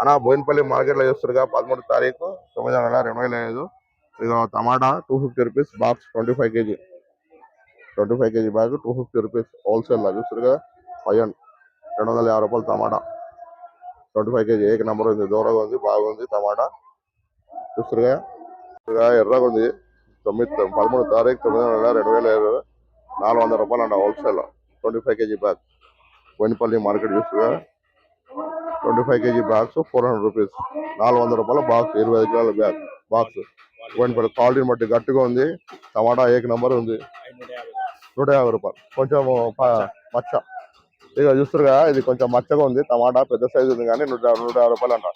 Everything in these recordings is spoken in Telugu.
అన్న బోయినపల్లి మార్కెట్లో చూస్తారుగా పదమూడు తారీఖు తొమ్మిది నెల రెండు వేల ఐదు. ఇక tomato two fifty rupees box twenty five KG. Twenty five KG bag two fifty rupees హోల్సేల్లో చూస్తారుగా పయ్యన్ రెండు వందల యాభై రూపాయలు టమాటా. ట్వంటీ ఫైవ్ కేజీ ఏక నెంబర్ ఉంది దూరంగా ఉంది బాగుంది టమాటా. చూస్తారుగా ఎర్రగా ఉంది. తొమ్మిది పదమూడు తారీఖు తొమ్మిది నెల రెండు వేల ఐదు. నాలుగు వందల రూపాయలు అంట wholesale twenty five KG bag Bowenpally market చూస్తుగా twenty five KG box four hundred rupees నాలుగు వందల రూపాయల బాక్స్ ఇరవై ఐదు కిలోల బ్యాగ్ బాక్స్ బోయినపల్లి క్వాలిటీని బట్టి గట్టిగా ఉంది. టమాటా ఏక నంబర్ ఉంది. నూట యాభై రూపాయలు. కొంచెం మచ్చ ఇక చూస్తారు ఇది కొంచెం మచ్చగా ఉంది. టమాటా పెద్ద సైజు ఉంది కానీ నూట నూట యాభై రూపాయలు అంట.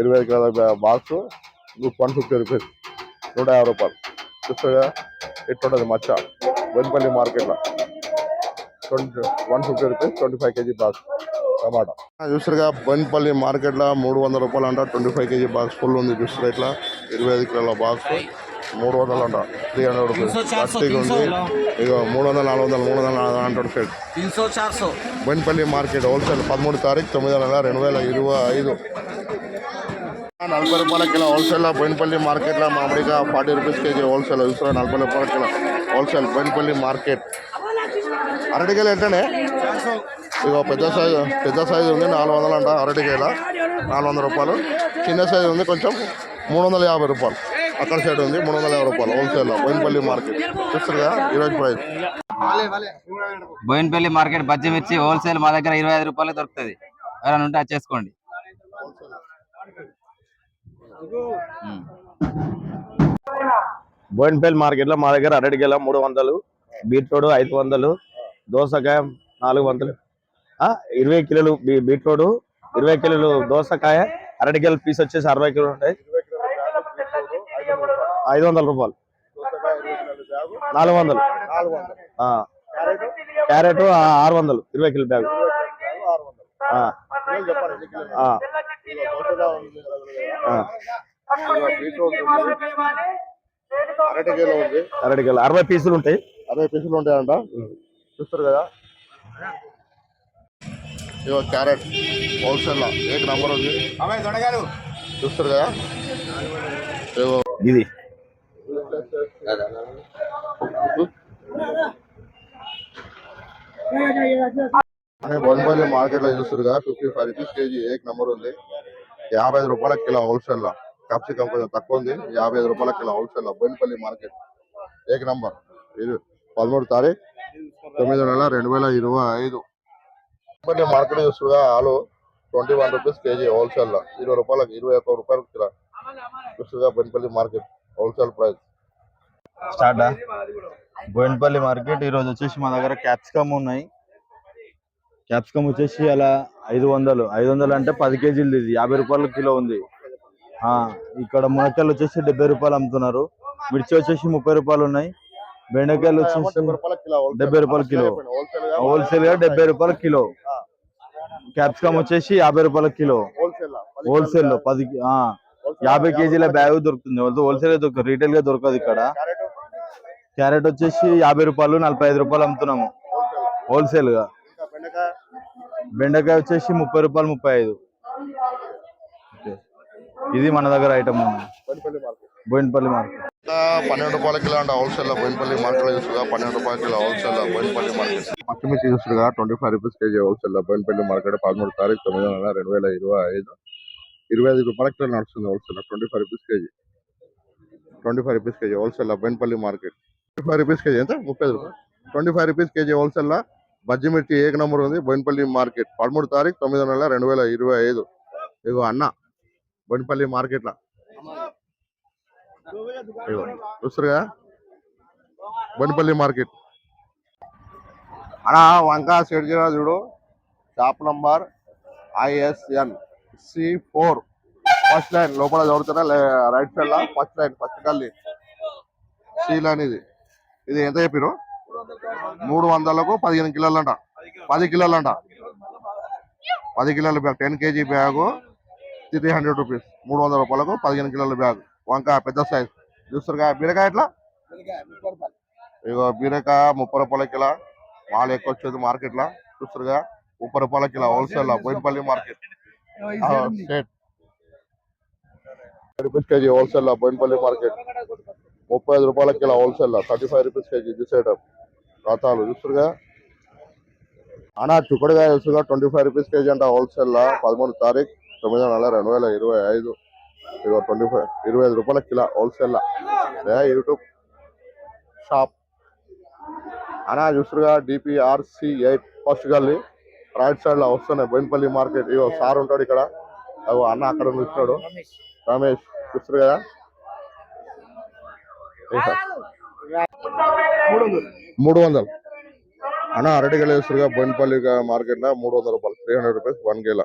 ఇరవై ఐదు కిలోల బాక్స్ వన్ ఫిఫ్టీ రూపీస్. నూట యాభై రూపాయలు. చూస్తారు ఇట్లుంటుంది మచ్చ? బోయినపల్లి మార్కెట్లో. Twenty one fifty rupees twenty five KG box tomato చూసారుగా మార్కెట్లో మూడు వందల రూపాయలు అంట twenty five KG box full ఉంది చూసారు ఇట్లా. ఇరవై ఐదు కిలోల బాక్స్ మూడు వందలు అంట త్రీ హండ్రెడ్ రూపీస్ ప్లాస్టిక్ ఉంది. ఇక మూడు వందల నాలుగు వందలు మూడు వందల నాలుగు hundred set Bowenpally market wholesale పదమూడు తారీఖు తొమ్మిది వందల రెండు వేల ఇరవై ఐదు. నలభై రూపాయల కిలో హోల్సేల్ బోయినపల్లి మార్కెట్లో మామిడిగా ఫార్టీ రూపీస్ కేజీ హోల్సేల్. చూస్తున్నారు నలభై రూపాయల కిలో హోల్సేల్ బోయినపల్లి మార్కెట్. అరటికాయలు ఎంతనే ఇగో పెద్ద సైజు పెద్ద సైజు ఉంది నాలుగు వందలు అంట అరటికాయల. నాలుగు వందల రూపాయలు. చిన్న సైజు ఉంది కొంచెం మూడు వందల యాభై రూపాయలు. అక్కడ సైడ్ ఉంది మూడు వందల యాభై రూపాయలు హోల్సేల్ బోయినపల్లి మార్కెట్. చూస్తారుగా ఈరోజు ప్రైస్ బోయినపల్లి మార్కెట్ పచ్చి మిర్చి హోల్సేల్ మా దగ్గర ఇరవై ఐదు రూపాయలు దొరుకుతుంది. ఎవరైనా ఉంటే అది చేసుకోండి. బోయినపల్లి మార్కెట్లో మా దగ్గర అరటిగెల మూడు వందలు బీట్రూట్ ఐదు వందలు దోసకాయ నాలుగు వందలు. ఇరవై కిలోలు బీ- బీట్రూట్ ఇరవై కిలోలు దోసకాయ అరటిగెల పీస్ వచ్చేసి అరవై కిలోలు ఉంటాయి. ఐదు వందల రూపాయలు. నాలుగు వందలు. క్యారెట్ ఆరు వందలు ఇరవై కిలో బ్యాగ్. ఉంది. అరటిగెల అరవై పీసులు ఉంటాయి. అరవై పీసులు ఉంటాయంట. చూస్తారు కదా? ఇగో క్యారెట్ హోల్సేల్లో ఏక నంబర్ ఉంది. చూస్తారు కదా? ఇది. మార్కెట్లో చూస్తారు కదా ఫిఫ్టీ ఫైవ్ రూపీస్ కేజీ ఏక నంబర్ ఉంది. యాభై ఐదు రూపాయల కిలో హోల్సేల్లో క్యాప్సికం కొంచెం తక్కువ ఉంది. యాభై ఐదు రూపాయల కిలో హోల్సేల్లో బోయినపల్లి మార్కెట్. ఏక నంబర్. ఇది పదమూడు తారీఖు. తొమ్మిది నెల రెండు వేల ఇరవై ఐదు. బోయినపల్లి మార్కెట్ చూస్తుగా ఆలు ట్వంటీ వన్ రూపీస్ కేజీ హోల్సేల్లో. ఇరవై రూపాయలకు ఇరవై ఒక్క రూపాయలు kilo చూస్తుగా Bowenpally market wholesale price start Bowenpally market ఈ రోజు వచ్చేసి మా దగ్గర క్యాప్సికమ్ ఉన్నాయి. క్యాప్సికమ్ వచ్చేసి అలా ఐదు వందలు. ఐదు వందలు అంటే పది కేజీలు ఇది. యాభై రూపాయల కిలో ఉంది. ఆ ఇక్కడ మునక్కాయలు వచ్చేసి డెబ్బై రూపాయలు అమ్ముతున్నారు. మిర్చి వచ్చేసి ముప్పై రూపాయలు ఉన్నాయి. బెండకాయలు వచ్చేసి రూపాయల కిలో డెబ్బై రూపాయల కిలో. హోల్సేల్గా డెబ్బై రూపాయల కిలో. క్యాప్సికమ్ వచ్చేసి యాభై రూపాయల కిలో. హోల్సేల్లో? పది ఆ, యాభై కేజీల బ్యాగ్ దొరుకుతుంది. హోల్సేల్ దొరుకుతుంది రీటైల్గా దొరకదు ఇక్కడ. క్యారెట్ వచ్చేసి? యాభై రూపాయలు నలభై ఐదు రూపాయలు అమ్ముతున్నాము. హోల్సేల్గా. బెండకాయ? వచ్చేసి ముప్పై రూపాయలు ముప్పై ఐదు. ఇది మన దగ్గర ఐటమ్ ఉంది బోయినపల్లి మార్కెట్. పన్నెండు రూపాయల కిలో అంటే హోల్సేల్లో బోయినపల్లి మార్కెట్లో చూస్తుగా పన్నెండు రూపాయల కిలో హోల్సేల్లో బోయినపల్లి మార్కెట్. పచ్చిమిర్చి చూస్తుగా ట్వంటీ ఫైవ్ రూపీస్ కేజీ హోల్సేల్లో బోయినపల్లి మార్కెట్ పదమూడు తారీఖు తొమ్మిది నెల రెండు వేల ఇరవై ఐదు. ఇరవై ఐదు రూపాయల కిలో నడుస్తుంది హోల్సేల్లో twenty five rupees KG. Twenty five rupees KG హోల్సేల్లో Bowenpally market. Twenty five rupees KG ఎంత? ముప్పై రూపాయలు. ట్వంటీ ఫైవ్ రూపీస్ కేజీ హోల్సేల్లో బజ్జి మిర్చి ఏక నంబర్ ఉంది బోయినపల్లి మార్కెట్. పదమూడు తారీఖు తొమ్మిది నెల రెండు వేల ఇరవై ఐదు. ఇగో అన్న బోయినపల్లి మార్కెట్ లో చూస్తారుగా బనిపల్లి మార్కెట్. అన్నా వంకా సెట్ చూడు. Shop number I S N C four. First line లోపల చదువుతున్నా రైట్ సైడ్ లా ఫస్ట్ లైన్ ఫస్ట్ కల్లి సి లైన్ ఇది. ఇది ఎంత చెప్పారు మూడు వందలకు పదిహేను కిలోలు అంట పది కిలోలు అంట పది కిలోల bag ten KG bag three hundred rupees. మూడు వందల రూపాయలకు పదిహేను కిలోల బ్యాగ్. వంకాయ పెద్ద సైజ్ చూస్తారుగా బీరకాయ ఎట్లా? ఇగో బీరకాయ ముప్పై రూపాయల కిలో. మాల్ ఎక్కువ వచ్చేది మార్కెట్లో చూస్తారుగా ముప్పై రూపాయల కిలో హోల్సేల్లో Bowenpally market. Rupees KG wholesale Bowenpally market. ముప్పై ఐదు రూపాయల kilo wholesale thirty five rupees KG this item రతాలు చూస్తురుగా అన్నా చుక్కడుగా చూస్తుగా ట్వంటీ ఫైవ్ రూపీస్ కేజీ అంట హోల్సేల్ పదమూడు తారీఖు తొమ్మిదో నెల రెండు వేల ఇరవై ఐదు. ఇదిగో ట్వంటీ ఫైవ్ ఇరవై ఐదు రూపాయల కిలో హోల్సేల్ యూట్యూబ్ షాప్. అన్నా చూస్తురుగా D P R C eight first గల్లీ రైట్ సైడ్లో వస్తున్నాయి బోయినపల్లి మార్కెట్. ఇగో సార్ ఉంటాడు ఇక్కడ. అగో అన్న అక్కడ చూస్తున్నాడు రమేష్ చూస్తారు కదా మూడు వందలు. అన్న అరటిగల వేస్తురుగా బోయినపల్లి మార్కెట్ మూడు వందల రూపాయలు. త్రీ హండ్రెడ్ రూపీస్ వన్ గేల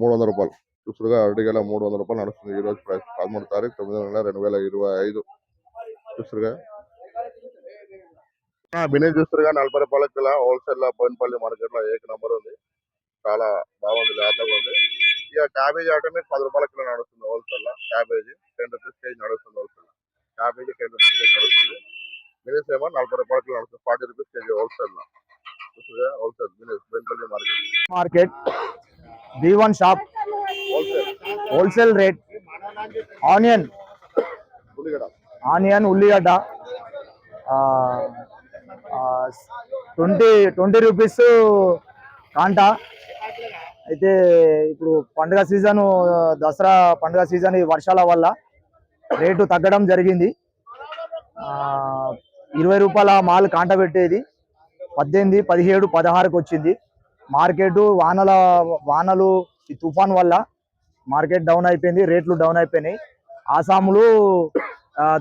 మూడు వందల రూపాయలు. చూస్తురుగా అరటిగల మూడు వందల రూపాయలు నడుస్తుంది. ఈ రోజు ప్రైస్ పదమూడు తారీఖు తొమ్మిది నెల రెండు వేల ఇరవై ఐదు. చూస్తురుగా? బినెస్ చూస్తురుగా నలభై రూపాయల కిలో హోల్సేల్లో బోయినపల్లి మార్కెట్లో ఏక నెంబర్ ఉంది. చాలా బాగుంది లేతగా ఉంది. ఇక క్యాబేజీ అంటే మీకు పది రూపాయల కిలో నడుస్తుంది హోల్సేల్లో క్యాబేజీ టెన్ రూపీస్ కేజీ నడుస్తుంది wholesale cabbage ten rupees KG నడుస్తుంది. మినిస్ ఏమో నలభై రూపాయల కిలో నడుస్తుంది. ఫార్టీ రూపీస్ కేజీ హోల్సేల్లో wholesale మినిస్ Bowenpally market. Market B one shop. Wholesale rate. Onion. Onion ఉల్లిగడ్డ. ట్వంటీ ట్వంటీ రూపీస్ కాంటా. అయితే ఇప్పుడు పండుగ సీజను దసరా పండుగ సీజన్ ఈ వర్షాల వల్ల రేటు తగ్గడం జరిగింది. ఇరవై రూపాయల మాల్ కాంట పెట్టేది. పద్దెనిమిది పదిహేడు పదహారుకి వచ్చింది. మార్కెట్ వానల వానలు ఈ తుఫాన్ వల్ల మార్కెట్ డౌన్ అయిపోయింది రేట్లు డౌన్ అయిపోయినాయి. ఆసాములు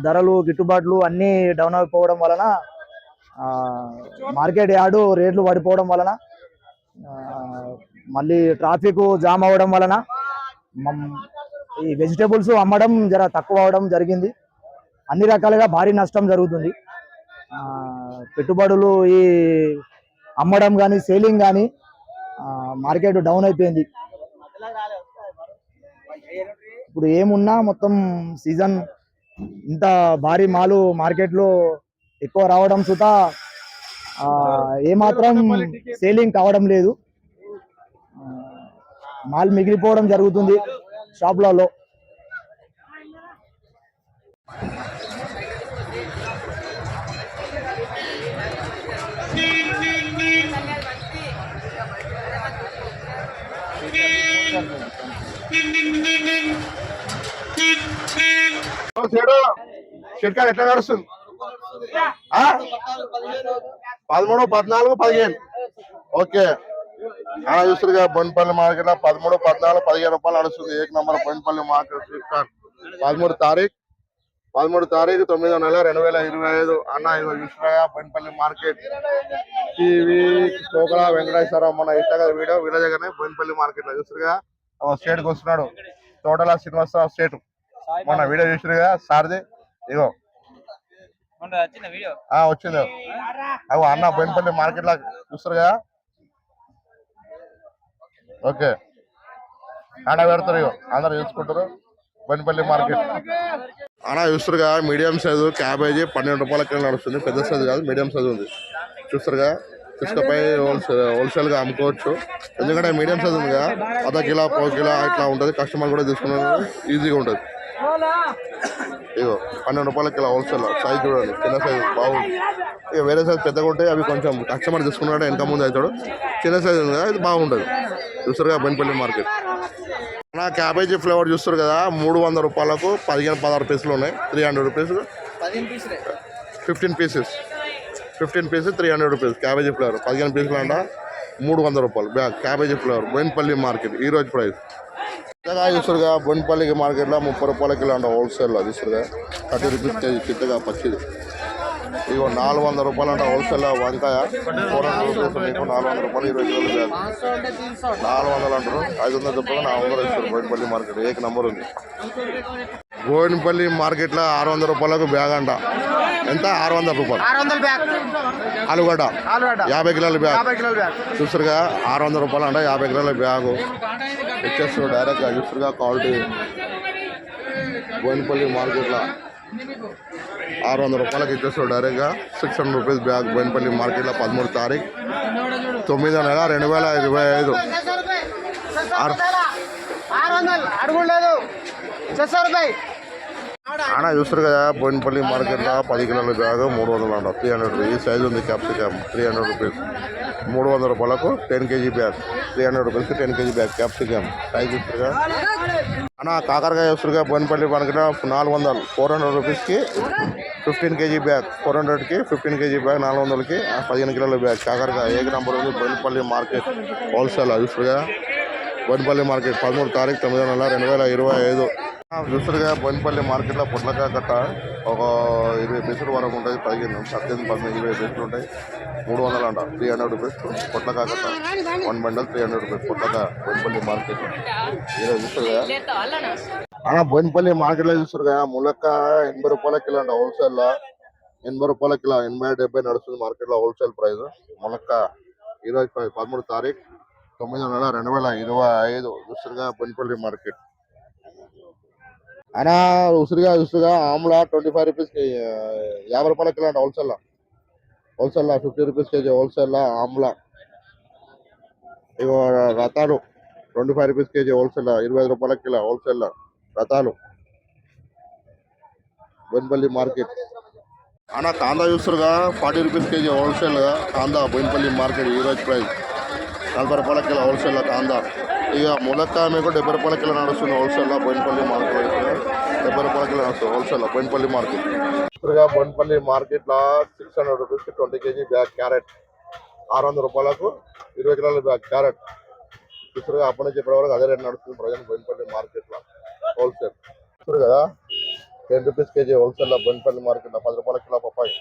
ధరలు గిట్టుబాట్లు అన్నీ డౌన్ అయిపోవడం వలన మార్కెట్ యార్డు రేట్లు పడిపోవడం వలన మళ్ళీ ట్రాఫిక్ జామ్ అవ్వడం వలన ఈ వెజిటేబుల్స్ అమ్మడం జర తక్కువ అవడం జరిగింది. అన్ని రకాలుగా భారీ నష్టం జరుగుతుంది. పెట్టుబడులు ఈ అమ్మడం కానీ సేలింగ్ కానీ మార్కెట్ డౌన్ అయిపోయింది. ఇప్పుడు ఏమున్నా మొత్తం సీజన్ ఇంత భారీ మాలు మార్కెట్లో ఎక్కువ రావడం సుత ఆ, ఏమాత్రం సేలింగ్ కావడం లేదు. మాల్ మిగిలిపోవడం జరుగుతుంది షాప్లలో పట్టాలు చేయడం కాడ ఎట్లా నడుస్తుంది? పదమూడు పద్నాలుగు పదిహేను. ఓకే. ఆ చూస్తురుగా బొన్పల్లి మార్కెట్. లో పదమూడు పద్నాలుగు పదిహేను రూపాయలు నడుస్తుంది. ఏక నంబర్ బొన్పల్లి మార్కెట్ స్వీట్ పదమూడు తారీఖు. పదమూడు తారీఖు తొమ్మిదో నెల రెండు వేల ఇరవై ఐదు. అన్న ఇదిగో చూస్తున్నాయా బొన్పల్లి మార్కెట్. టీవీ కోకల వెంకటేశ్వర మన ఇష్టగా వీడియో వీళ్ళ దగ్గరనే బొన్పల్లి మార్కెట్లో చూస్తురుగా స్టేట్కి వస్తున్నాడు. తోటల శ్రీనివాసరావు స్టేట్. మొన్న వీడియో చూసిరుగా సార్ది? ఇగో. ఆ వచ్చింది. అగో అన్న బోయినపల్లి మార్కెట్లా చూస్తారు కదా? ఓకే. ఆడ పెడతారు ఇగో అందరు చూసుకుంటారు. బోయినపల్లి మార్కెట్. అన్న చూస్తారుగా మీడియం సైజు క్యాబేజీ పన్నెండు రూపాయల కిలో నడుస్తుంది. పెద్ద సైజు కాదు మీడియం సైజు ఉంది. చూస్తారుగా తీసుకుపోయి హోల్సేల్ హోల్సేల్గా అమ్ముకోవచ్చు. ఎందుకంటే మీడియం సైజు ఉంది కదా అర్ధ కిలో పావు కిలో ఇట్లా ఉంటుంది. కస్టమర్ కూడా తీసుకునే ఈజీగా ఉంటుంది. ఇగో పన్నెండు రూపాయల కిలో హోల్సేల్ సైజ్ చూడండి చిన్న సైజ్ బాగుంది ఇక వేరే సైజ్ పెద్దగా ఉంటే అవి కొంచెం కస్టమర్ తీసుకున్నాడు వెనక ముందు అవుతాడు చిన్న సైజ్ ఉంది కదా ఇది బాగుంటుంది చూస్తారుగా బెన్పల్లి మార్కెట్. నా క్యాబేజీ ఫ్లేవర్ చూస్తారు కదా మూడు వందల రూపాయలకు పదిహేను పదహారు పీసులు ఉన్నాయి. Three hundred rupees fifteen pieces fifteen pieces three hundred rupees cabbage flavour పదిహేను పీసులు అంట మూడు వందల రూపాయలు. Bag cabbage flavour Bowenpally market. ఈ రోజు ప్రైస్ చిత్తగా చూస్తారుగా బొన్పల్లికి మార్కెట్లో ముప్పై రూపాయల కిలో అంట హోల్సేల్లో చూసారుగా థర్టీ రూపీస్ కేజీ కిట్టగా పచ్చిది. ఇగో నాలుగు వందల రూపాయలు అంట హోల్సేల్ వంకాయ. ఫోర్ హండ్రెడ్ రూపీస్ మీకు నాలుగు వందల రూపాయలు ఇరవై కిలోలు కాదు. నాలుగు వందలు అంటారు. ఐదు వందల రూపాయలు నాలుగు వందలు ఇస్తారు బోయినపల్లి మార్కెట్. ఏక నంబర్ ఉంది. బోయినపల్లి మార్కెట్లో ఆరు వందల రూపాయలకు బ్యాగ్ అంట. ఎంత? ఆరు వందల రూపాయలు. ఆరు వందల బ్యాగ్. ఆలుగడ్డ. ఆలుగడ్డ. యాభై కిలోల బ్యాగ్. యాభై కిలోల బ్యాగ్. చూస్తారుగా ఆరు వందల రూపాయలు అంట యాభై కిలోల బ్యాగు. ఇచ్చేస్తారు డైరెక్ట్గా చూస్తారుగా క్వాలిటీ. బోయినపల్లి మార్కెట్లో. ఆరు వందల రూపాయలకి ఇచ్చేస్తారు డైరెక్ట్గా. Six hundred rupees bag Bowenpally మార్కెట్లో పదమూడు తారీఖు. తొమ్మిదో నెల రెండు వేల ఇరవై ఐదు. ఆరు ఆరు వందలు అడుగులేదు అన్న చూస్తారు కదా బోయినపల్లి మార్కెట్లో పది కిలోల బ్యాగ్ మూడు వందలు అంట త్రీ హండ్రెడ్ రూపీస్. ఈ సైజ్ ఉంది క్యాప్సికమ్ త్రీ హండ్రెడ్ రూపీస్ మూడు వందల రూపాయలకు ten KG bag. Three hundred రూపీస్కి ten KG bag capsicum size చూస్తారుగా అన్న కాకరకాయ చూస్తారుగా బోయినపల్లి మార్కెట్లో నాలుగు వందలు. ఫోర్ హండ్రెడ్ రూపీస్కి ఫిఫ్టీన్ కేజీ బ్యాగ్. ఫోర్ హండ్రెడ్కి ఫిఫ్టీన్ కేజీ బ్యాగ్ నాలుగు వందలకి పదిహేను కిలోల బ్యాగ్. కాకరకాయ ఏక నంబర్ ఉంది బోయినపల్లి మార్కెట్ హోల్సేల్ చూస్తారుగా బోయినపల్లి మార్కెట్ పదమూడు తారీఖు తొమ్మిది నెల రెండు వేల ఇరవై ఐదు. చూస్తారుగా బోయినపల్లి మార్కెట్లో పొట్లకాయ కట్ట ఒక ఇరవై పీసులు వరకు ఉంటుంది పదిహేను పద్దెనిమిది పద్దెనిమిది ఇరవై పీసులు ఉంటాయి మూడు వందలు అంట త్రీ హండ్రెడ్ రూపీస్ పొట్లకాయ కట్ట one bundle three hundred rupees పొట్లకాయ బోయినపల్లి మార్కెట్ ఈరోజు చూస్తారుగా అన్న బోయినపల్లి మార్కెట్లో చూస్తారు కదా ములక్క ఎనభై రూపాయల కిలో అంట హోల్సేల్ ఎనభై రూపాయల కిలో ఎనభై డెబ్బై నడుస్తుంది మార్కెట్లో హోల్సేల్ ప్రైస్ ములక్క ఈరోజు ప- పదమూడు తారీఖు తొమ్మిదో నెల రెండు వేల ఇరవై ఐదు ఉసురుగా బొనిపల్లి మార్కెట్ అయినా ఉసురుగా ఉసురుగా ఆమ్లా ట్వంటీ ఫైవ్ రూపీస్ యాభై రూపాయల కిలో అంట wholesale wholesale fifty rupees KG wholesale amla. ఇగో రతాలు twenty five rupees KG wholesale ఇరవై ఐదు రూపాయల కిలో హోల్సేల్ రతాలు. బొనిపల్లి మార్కెట్. అన్న కాందా చూస్తారుగా ఫార్టీ రూపీస్ కేజీ హోల్సేల్ కాందా బోయినపల్లి మార్కెట్ ఈ రోజు ప్రైస్ నలభై రూపాయల కిలో హోల్సేల్ కాందా. ఇక ములక్కాయ మీకు డెబ్బై రూపాయల కిలో నడుస్తుంది హోల్సేల్ బోయినపల్లి మార్కెట్ డెబ్బై రూపాయల కిలో నడుస్తుంది హోల్సేల్ బోయినపల్లి మార్కెట్. ఇప్పుడుగా బోయినపల్లి మార్కెట్లో six hundred rupees twenty KG bag carrot. ఆరు వందల రూపాయలకు ఇరవై కిలోల బ్యాగ్ క్యారెట్. చూస్తారుగా అప్పటి నుంచి ఇప్పటి వరకు అదే రేట్ నడుస్తుంది ప్రజెంట్ బోయినపల్లి మార్కెట్లో హోల్సేల్. ఇప్పుడు కదా టెన్ రూపీస్ కేజీ హోల్సేల్లో బొయినపల్లి మార్కెట్ పది రూపాయల kilo papaya.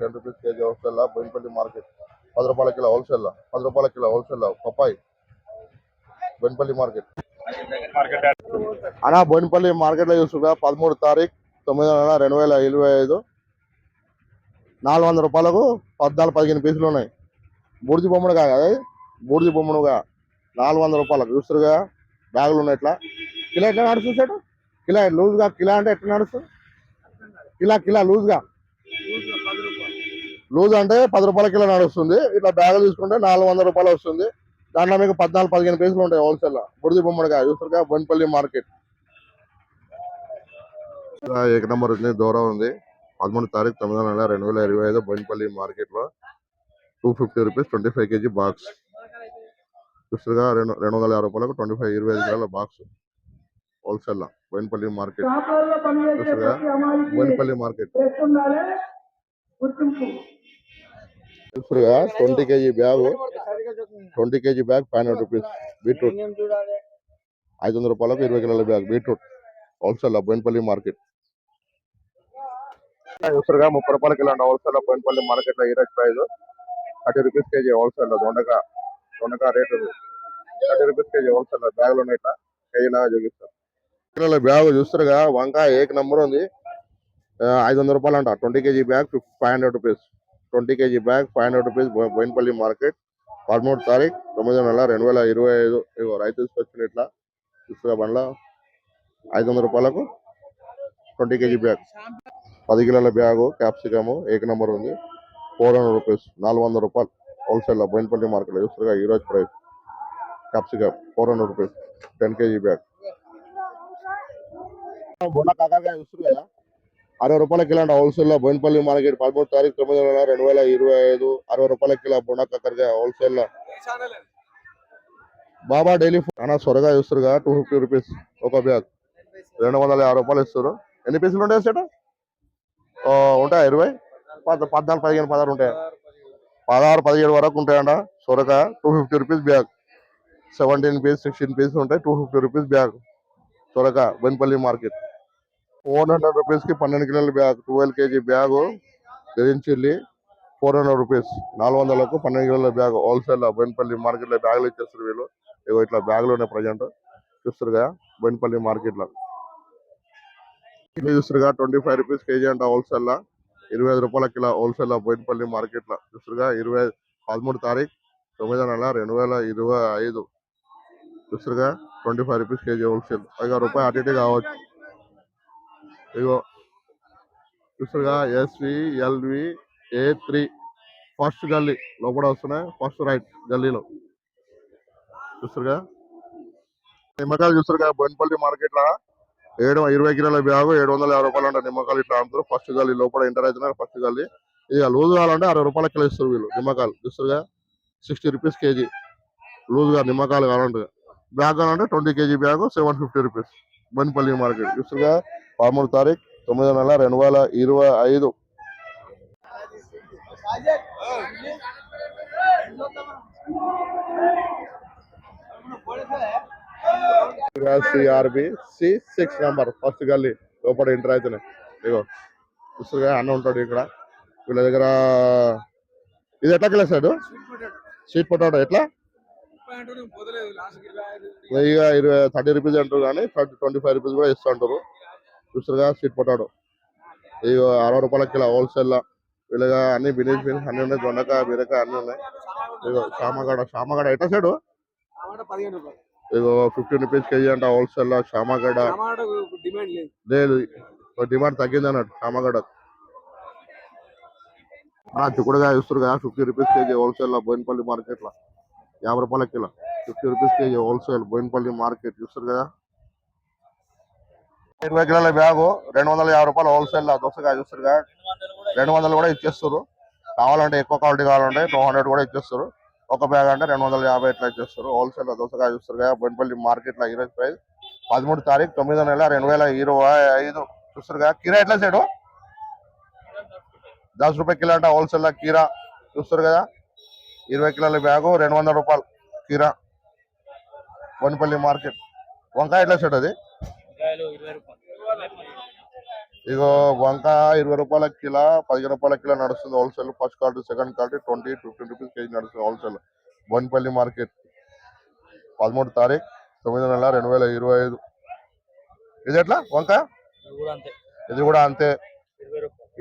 Ten rupees KG హోల్సేల్లో బొయినపల్లి మార్కెట్. పది రూపాయల కిలో హోల్సేల్లో పది రూపాయల కిలో హోల్సేల్లో పప్పాయి. బొయినపల్లి మార్కెట్. అనా బోయినపల్లి మార్కెట్లో చూసుగా పదమూడు తారీఖు తొమ్మిదో నెల రెండు వేల ఇరవై ఐదు. నాలుగు వందల రూపాయలకు పద్నాలుగు పదిహేను పీసులు ఉన్నాయి. బూడిది బొమ్మడుగా కదా అది? బూడిది బొమ్మడుగా. నాలుగు వందల రూపాయలకు చూస్తురుగా బ్యాగులు ఉన్నాయి ఇట్లా కిలో ఎట్లా నడుస్తుంది సార్? కిలో లూజ్గా కిలో అంటే ఎట్లా నడుస్తుంది? కిలా కిలా లూజ్గా. లూజ్ అంటే పది రూపాయల కిలో నడుస్తుంది. ఇట్లా బ్యాగులు తీసుకుంటే నాలుగు వందల రూపాయలు వస్తుంది. దాంట్లో మీకు పద్నాలుగు పదిహేను పీసులు ఉంటాయి హోల్సేల్లో. బుడిది బొమ్మడిగా చూస్తారుగా బొన్పల్లి మార్కెట్. ఏక నంబర్ ఉంది దూరం ఉంది. పదమూడు తారీఖు తొమ్మిదో నెల రెండు వేల ఇరవై ఐదు బొన్పల్లి మార్కెట్లో two fifty rupees twenty five KG box. చూస్తారుగా రెండు రెండు వందల యాభై రూపాయలకు ట్వంటీ ఫైవ్ ఇరవై ఐదు కిలోల బాక్స్ హోల్సేల్లో Bowenpally market. Bowenpally market. చూస్తారుగా twenty KG bag twenty KG bag five hundred rupees beetroot ఐదు వందల రూపాయలకు ఇరవై కిలోల bag beetroot wholesale Bowenpally market. చూస్తారుగా ముప్పై రూపాయల కిలో హోల్సేల్ బోయినపల్లి మార్కెట్లో ఈరోజు price thirty rupees KG wholesale దొండగా దొండగా rate thirty rupees KG wholesale బ్యాగులు ఉన్నాయి ఇట్లా కేజీలాగా చూపిస్తారు. కిలోల బ్యాగ్ చూస్తారుగా వంకాయ ఏక నంబర్ ఉంది. ఐదు వందల రూపాయలు అంట twenty KG bag five hundred rupees twenty KG bag five hundred rupees Bowenpally market. పదమూడు తారీఖు తొమ్మిదో నెల రెండు వేల ఇరవై ఐదు. ఇగో రైతు తీసుకొచ్చిన ఇట్లా. చూస్తుగా బండ్ల. ఐదు వందల రూపాయలకు ట్వంటీ కేజీ బ్యాగ్. పది కిలోల బ్యాగు క్యాప్సికమ్ ఏక నంబర్ ఉంది. ఫోర్ హండ్రెడ్ రూపీస్ నాలుగు వందల రూపాయలు హోల్సేల్ బోయినపల్లి మార్కెట్ చూస్తుగా ఈ రోజు price. Capsicum four hundred rupees ten KG bag. బొండ కాకరకాయ కదా. అరవై రూపాయల కిలో అంటే హోల్సేల్లో బోయినపల్లి మార్కెట్ పదమూడు తారీఖు తొమ్మిది నెల రెండు వేల ఇరవై ఐదు అరవై రూపాయల కిలో బొండ కాకరకాయ హోల్సేల్లో. బాబా డైలీ అన్న సొరగా చూస్తారుగా టూ ఫిఫ్టీ రూపీస్ ఒక బ్యాగ్. రెండు వందల యాభై రూపాయలు ఇస్తారు ఎన్ని పీసులు ఉంటాయి సేట ఉంటాయి ఇరవై? పద్నాలుగు పదిహేను పదహారు ఉంటాయి? పదహారు పదిహేడు వరకు ఉంటాయంట సొరక two fifty rupees bag. Seventeen piece sixteen piece ఉంటాయి టూ ఫిఫ్టీ రూపీస్ బ్యాగ్. సొరకాయ బెన్పల్లి మార్కెట్. ఫోర్ హండ్రెడ్ రూపీస్కి పన్నెండు కిలోల bag twelve KG bag green chilli four hundred rupees నాలుగు వందలకు పన్నెండు కిలోల బ్యాగ్ హోల్సేల్ బోయినపల్లి మార్కెట్లో బ్యాగులు ఇచ్చేస్తారు వీళ్ళు. ఇగో ఇట్లా బ్యాగులు ఉన్నాయి ప్రజెంట్ చూస్తారుగా బెన్పల్లి మార్కెట్లో చూస్తారుగా ట్వంటీ ఫైవ్ రూపీస్ కేజీ అంట హోల్సేల్ లా ఇరవై ఐదు రూపాయల కిలో హోల్సేల్ బోయినపల్లి మార్కెట్లో చూస్తారుగా ఇరవై పదమూడు తారీఖు తొమ్మిదో నెల రెండు వేల ఇరవై ఐదు. చూస్తారుగా twenty five rupees KG wholesale. ఇక రూపాయి అటు ఇటు కావచ్చు. ఇగో చూస్తారుగా SV LV A three first గల్లీ లోపల వస్తున్నాయి. ఫస్ట్ రైట్ గల్లీలో. చూస్తారుగా నిమ్మకాయలు చూస్తారుగా బండిపల్లి మార్కెట్లో ఏడు ఇరవై కిలోల బ్యాగు ఏడు వందల యాభై రూపాయలు అంటే నిమ్మకాయలు ఇట్లా అమ్ముతారు ఫస్ట్ గల్లీ లోపల ఎంటర్ అవుతున్నారు ఫస్ట్ గల్లీ. ఇక లూజ్ కావాలంటే అరవై రూపాయల కిలో ఇస్తారు వీళ్ళు నిమ్మకాయలు. చూస్తారుగా సిక్స్టీ రూపీస్ కేజీ లూజుగా నిమ్మకాయలు కావాలంటే. బ్యాగ్ కావాలంటే twenty KG bag seven fifty rupees Bowenpally market. చూస్తారుగా పదమూడు తారీఖు తొమ్మిదో నెల రెండు వేల ఇరవై ఐదు. CRB C six number first గల్లీ లోపల ఎంటర్ అవుతున్నాయి ఇగో చూస్తారుగా అన్న ఉంటాడు ఇక్కడ. వీళ్ళ దగ్గర ఇది ఎట్లా కిలో సైడ్ స్వీట్ పొటాటో ఎట్లా? వెయ్యిగా ఇరవై థర్టీ రూపీస్ అంటారు కానీ ట్వంటీ ఫైవ్ రూపీస్ కూడా ఇస్తూ ఉంటారు చూస్తారుగా స్వీట్ పొటాటో. ఇక అరవై రూపాయల కిలో హోల్సేల్ వీళ్ళగా అన్ని బినీస్ బినీస్ అన్ని ఉన్నాయి. దొండకాయ బీరకాయ అన్ని ఉన్నాయి. ఇగో శామగడ శామగడ ఎట్లా సైడ్? ఇగో ఫిఫ్టీన్ రూపీస్ కేజీ అంట హోల్సేల్ శామగడ లేదు. డిమాండ్ తగ్గింది అన్నట్టు శామగడ చిక్కుడుగా ఇస్తారు కదా ఫిఫ్టీ రూపీస్ కేజీ హోల్సేల్లో బోయినపల్లి మార్కెట్లో యాభై రూపాయల kilo. Fifty rupees KG wholesale Bowenpally market చూస్తారు కదా. ఇరవై కిలోల బ్యాగు రెండు వందల యాభై రూపాయలు హోల్సేల్లో దోసకాయ చూస్తారు రెండు వందలు కూడా ఇచ్చేస్తారు. కావాలంటే ఎక్కువ క్వాలిటీ కావాలంటే టూ హండ్రెడ్ కూడా ఇచ్చేస్తారు. ఒక బ్యాగ్ అంటే రెండు వందల యాభై ఇట్లా ఇచ్చేస్తారు. హోల్సేల్లో దోసకాయ చూస్తారు కదా. మార్కెట్లో ఈరోజు ప్రైస్ పదమూడు తారీఖు తొమ్మిదో నెల రెండు వేల ఇరవై ఐదు చూస్తారు కదా. కీరా ఎట్లా సైడు దస్ రూపాయ కిలో అంటే హోల్సేల్లో కీరా చూస్తారు కదా. ఇరవై కిలోల బ్యాగు రెండు వందల రూపాయలు కీరా. వనపల్లి మార్కెట్ వంకాయ ఎట్లా సైడ్ అది? ఇగో వంకాయ ఇరవై రూపాయల కిలో పదిహేను రూపాయల కిలో నడుస్తుంది wholesale first quality second quality twenty fifteen rupees KG నడుస్తుంది హోల్సేల్ వనపల్లి మార్కెట్ పదమూడు తారీఖు తొమ్మిది నెల రెండు వేల ఇరవై ఐదు. ఇది ఎట్లా వంకాయ ఇది కూడా అంతే.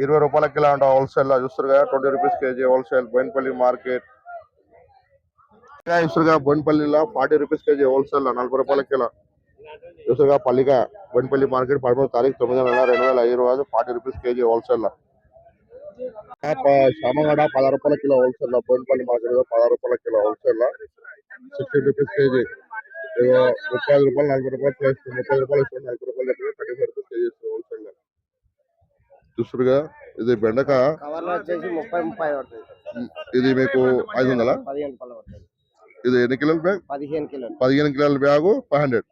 ఇరవై రూపాయల. కిలో అంట హోల్సేల్ చూస్తారు కదా twenty rupees KG wholesale Bowenpally market. ఇంకా చూస్తారు కదా బోయినపల్లిలో ఫార్టీ రూపీస్ కేజీ హోల్సేల్లో నలభై రూపాయల కిలో. చూస్తారు కదా బోయినపల్లి మార్కెట్ పదమూడు తారీఖు తొమ్మిది నెల రెండు వేల ఐదు ఫార్టీ రూపీస్ కేజీ హోల్సేల్లో శామగడ పదహారు రూపాయల కిలో హోల్సేల్ బోయినపల్లి మార్కెట్ పదహారు రూపాయల kilo wholesale sixty rupees KG. ముప్పై ఐదు రూపాయలు నలభై రూపాయలు ప్లస్ ముప్పై రూపాయలు ఇస్తుంది నలభై రూపాయలు దగ్గర థర్టీ ఫైవ్ రూపీస్ కేజీ హోల్సేల్లో చూస్తురుగా ఇది బెండకాయ ఇది మీకు ఐదు వందల? ఇది ఎన్ని కిలోల బ్యాగ్? పదిహేను కిలోలు. పదిహేను కిలోల బ్యాగు ఫైవ్ హండ్రెడ్.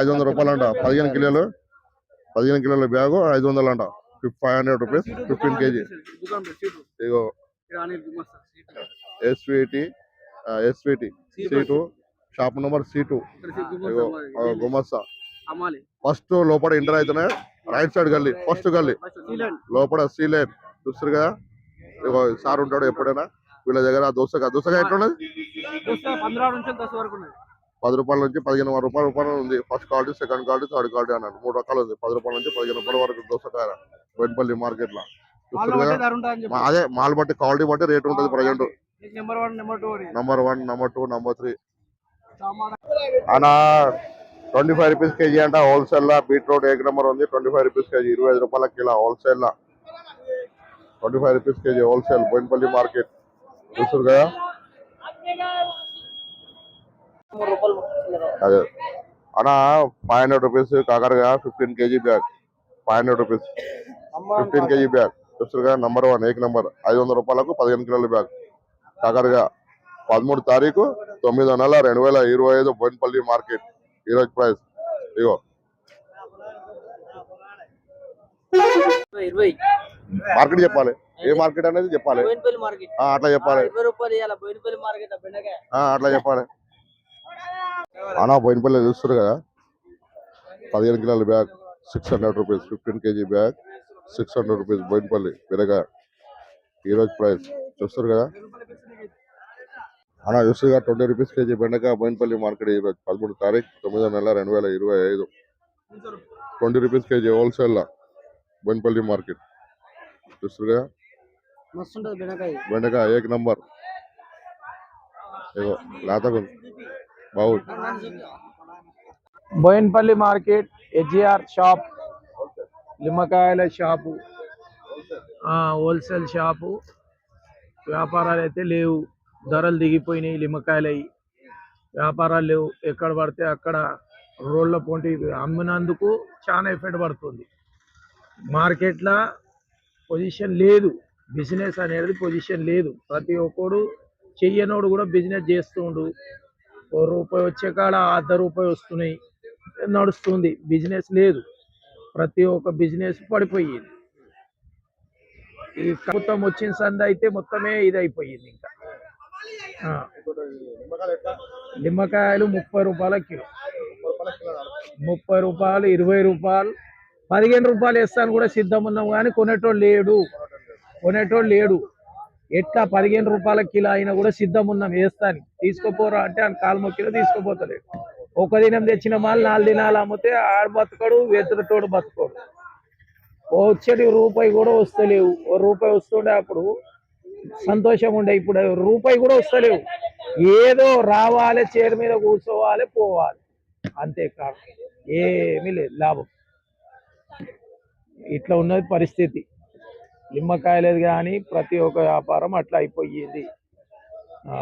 ఐదు వందల రూపాయలు అంట పదిహేను కిలోలు. పదిహేను కిలోల బ్యాగు ఐదు వందలు అంట five hundred rupees fifteen KG. ఇగో SVT SVT seat. Shop number seat. ఇగో అమ్మాలి. ఫస్ట్ లోపల ఎంటర్ అవుతున్నాయి రైట్ సైడ్ గల్లీ ఫస్ట్ గల్లీ. లోపల సీలేన్ చూస్తారు కదా? ఇగో సార్ ఉంటాడు ఎప్పుడైనా. వీళ్ళ దగ్గర దోసగా దోసగా ఎట్లున్నది? పది రూపాయల నుంచి పదిహేను వందల రూపాయల రూపాయలు ఉంది. First quality second quality third quality అన్నాడు మూడు రకాలు ఉంది. పది రూపాయల నుంచి పదిహేను రూపాయల వరకు దోసకాయ వెన్పల్లి మార్కెట్లో. అని అదే మాల్ బట్టి క్వాలిటీ బట్టి రేట్ ఉంటుంది present number one number two అని. నంబర్ త్రీ అన్న ట్వంటీ ఫైవ్ రూపీస్ కేజీ అంట హోల్సేల్ లా. బీట్రూట్ ఏక్ నెంబర్ ఉంది. ట్వంటీ ఫైవ్ రూపీస్ కేజీ ఇరవై ఐదు రూపాయల కిలో హోల్సేల్ లా. Twenty five rupees KG wholesale Bowenpally market చూస్తారు కదా? అదే. అన్న five hundred rupees కాకరగా fifteen KG bag five hundred rupees fifteen KG bag చూస్తారుగా number one ఏక్ నెంబర్ ఐదు వందల రూపాయలకు పదిహేను కిలోల బ్యాగ్ కాకరగా పదమూడు తారీఖు తొమ్మిదో నెల రెండు వేల ఇరవై ఐదు బోయినపల్లి మార్కెట్. ఈరోజు ప్రైస్ ఇగో మార్కెట్ చెప్పాలి. ఏ మార్కెట్ అనేది చెప్పాలి. అట్లా చెప్పాలి. అట్లా చెప్పాలి. అన్నా బోయినపల్లి చూస్తారు కదా. పదిహేను కిలోల bag six hundred rupees fifteen KG bag six hundred rupees Bowenpally విరగా ఈరోజు ప్రైస్ చూస్తారు కదా. అన్న చూస్తారు కదా ట్వంటీ రూపీస్ కేజీ బెండకాయ బోయినపల్లి మార్కెట్ ఈరోజు పదమూడు తారీఖు తొమ్మిదో నెల రెండు వేల ఇరవై ఐదు. Twenty rupees KG wholesale Bowenpally market. చూస్తారు కదా. బెండకాయ. ఏక్ నంబర్. లేతగుంది బాగుంది బోయిన్పల్లి మార్కెట్ హెచ్ఆర్ షాప్ నిమ్మకాయల షాపు ఆ, హోల్సేల్ షాపు. వ్యాపారాలు అయితే లేవు. ధరలు దిగిపోయినాయి నిమ్మకాయలు అవి వ్యాపారాలు లేవు. ఎక్కడ పడితే అక్కడ రోడ్ల పొంటి అమ్మినందుకు చాలా ఎఫెక్ట్ పడుతుంది. మార్కెట్లో పొజిషన్ లేదు. బిజినెస్ అనేది పొజిషన్ లేదు. ప్రతి ఒక్కడు చెయ్యనోడు కూడా బిజినెస్ చేస్తుండు. ఓ రూపాయి వచ్చే కాడ అర్ధ రూపాయి వస్తున్నాయి. నడుస్తుంది. బిజినెస్ లేదు. ప్రతి ఒక్క బిజినెస్ పడిపోయింది. ఈ ప్రభుత్వం వచ్చిన సంద అయితే మొత్తమే ఇది అయిపోయింది ఇంకా నిమ్మకాయలు ముప్పై రూపాయల కిలో. ముప్పై రూపాయలు ఇరవై రూపాయలు పదిహేను రూపాయలు వేస్తాను కూడా సిద్ధం ఉన్నాం కానీ కొనేటోడు లేడు. కొనేటోడు లేడు. ఎట్లా పదిహేను రూపాయల కిలో అయినా కూడా సిద్ధం ఉన్నాం వేస్తాను. తీసుకోపోరా అంటే ఆయన కాలు మొక్కిలో తీసుకోపోతలేడు. ఒక దినం తెచ్చిన మాలు నాలుగు దినాలు అమ్మితే ఆడు బతకడు వెతుకుతోడు బతకడు. వచ్చేటి రూపాయి కూడా వస్తలేవు. ఓ రూపాయి వస్తుండే అప్పుడు సంతోషం ఉండే ఇప్పుడు రూపాయి కూడా వస్తలేవు. ఏదో రావాలి చైర్ మీద కూర్చోవాలి పోవాలి. అంతేకాదు ఏమీ లేదు లాభం. ఇట్లా ఉన్నది పరిస్థితి. నిమ్మకాయలేదు కానీ ప్రతి ఒక్క వ్యాపారం అట్లా అయిపోయింది ఆ.